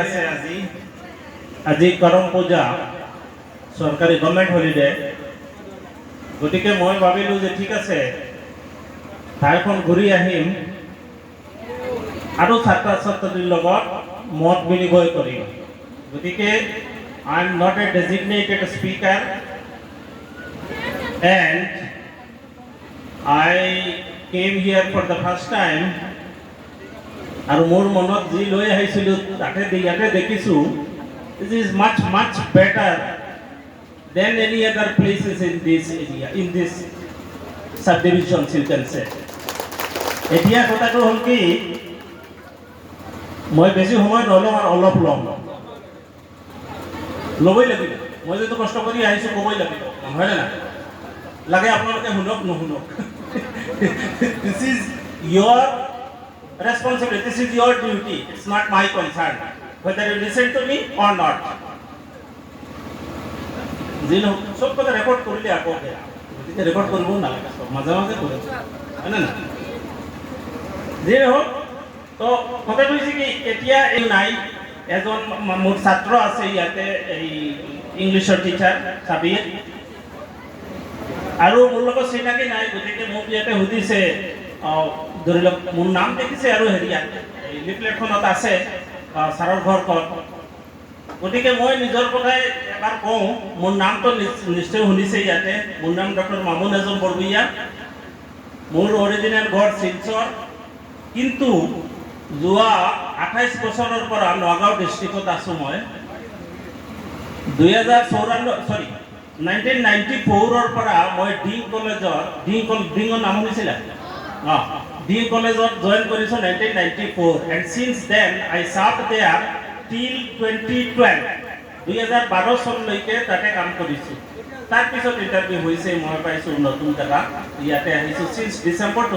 আছে আজি। আজি কৰম পূজা, চৰকাৰী গভৰ্ণমেণ্ট হলিডে গতিকে মই ভাবিলোঁ যে ঠিক আছে, ঠাইখন ঘূৰি আহিম। আৰু ছাত্ৰ ছাত্ৰীৰ লগত মত বিনিময় কৰিম। গতিকে I am not a designated speaker and I came here for the first time আৰু মোৰ মনত যি লৈ আহিছিলোঁ তাতে ইয়াতে দেখিছোঁ this is much much better than any other places in this area in this subdivision you কেন চে এতিয়া কথাটো হ'ল কি, মই বেছি সময় নলওঁ আৰু অলপ ল'ম ল'বই লাগিব। মই যিটো কষ্ট কৰি আহিছোঁ, ক'বই লাগিব। হয়নে নাই লাগে আপোনালোকে শুনক, নুশুনক। This is your responsibility. This is your duty. It's not my concern. Whether you listen to me or not. নহওক চব কথা কৰিলে আকৌ বেয়া গতিকে নালাগে চব মাজে মাজে কৰিব হয়নে নাই যি নহওক তো কথাটো হৈছে কি, এতিয়া এই নাই এজন মোৰ ছাত্ৰ আছে ইয়াতে, এই ইংলিছৰ টিচাৰ চাবিৰ আৰু মোৰ লগত চিনাকি নাই, গতিকে মোক ইয়াতে সুধিছে ধৰি লওক, মোৰ নাম দেখিছে আৰু হেৰিয়াত। লিফলেটখনত আছে ছাৰৰ ঘৰ ক'ত গতিকে মই নিজৰ কথাই এবাৰ কওঁ, মোৰ নামটো নিশ্চয় শুনিছে ইয়াতে। মোৰ নাম ডক্টৰ মামুন এজন বৰবৰীয়া মোৰ অৰিজিনেল ঘৰ শিলচৰ। কিন্তু যোৱা আঠাইছ বছৰৰ পৰা নগাঁও ডিষ্ট্ৰিক্টত আছোঁ মই। দুহেজাৰ চৌৰান্নব্বৈ চৰি নাইনটিন নাইণ্টি ফ'ৰৰ পৰা মই ডিং কলেজত ডিং কল ডিঙৰ নাম শুনিছিলে? অঁ ডিং কলেজত জইন কৰিছোঁ nineteen ninety four and since then I serve there till twenty দুই দুহেজাৰ বাৰ চনলৈকে তাতে কাম কৰিছোঁ। তাৰপিছত ইণ্টাৰভিউ হৈছে, মই পাইছোঁ নতুন জেগা ইয়াতে আহিছোঁ। Signs December two